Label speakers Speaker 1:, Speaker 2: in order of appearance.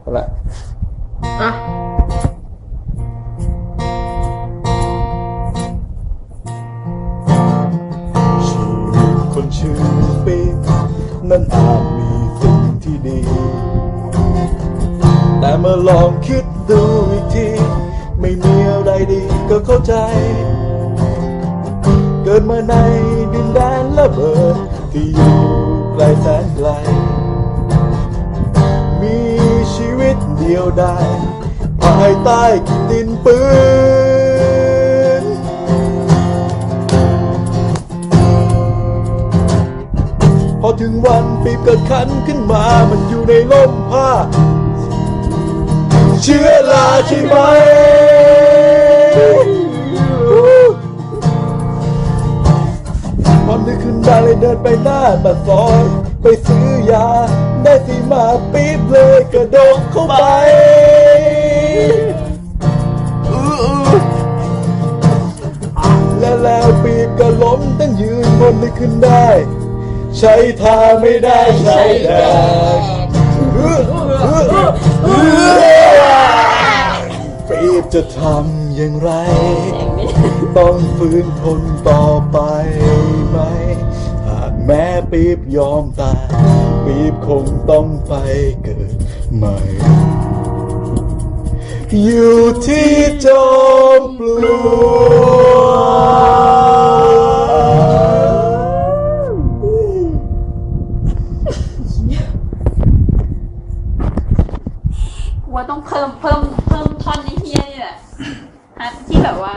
Speaker 1: เอาละ
Speaker 2: อะ
Speaker 1: ชีวิตคนชื่อปีนั้นอาจมีสิ่งที่ดี แต่เมื่อลองคิดดูอีกที ไม่มีอะไรดีก็เข้าใจ เกิดมาในดินแดนระเบิดที่อยู่ไกลแสนไกล ดียวดายภายใต้ดินปืน พอถึงวันปีบเกิดขันขึ้นมามันอยู่ในลมผ้า เชื้อราใช่ไหมพอนึกขึ้นได้เลยเดินไปหน้าปากซอย ไปซื้อยา ได้สีมาปี๊บเลยกระโดดเข้าไปอื้อๆและแล้วปีบก็ล้มตั้งยืนบนนึกขึ้นได้ ใช้ทาไม่ได้ใช้แดงปีบจะทำอย่างไร ต้องฝืนทนต่อไป ปีบยอมตายปีบคงต้องไปเกิดใหม่ อยู่ที่จอมปลวก
Speaker 3: ว่าต้องเพิ่มเพิ่มเพิ่มท่อนไอ้เฮียนี่แหละฮะที่แบบว่า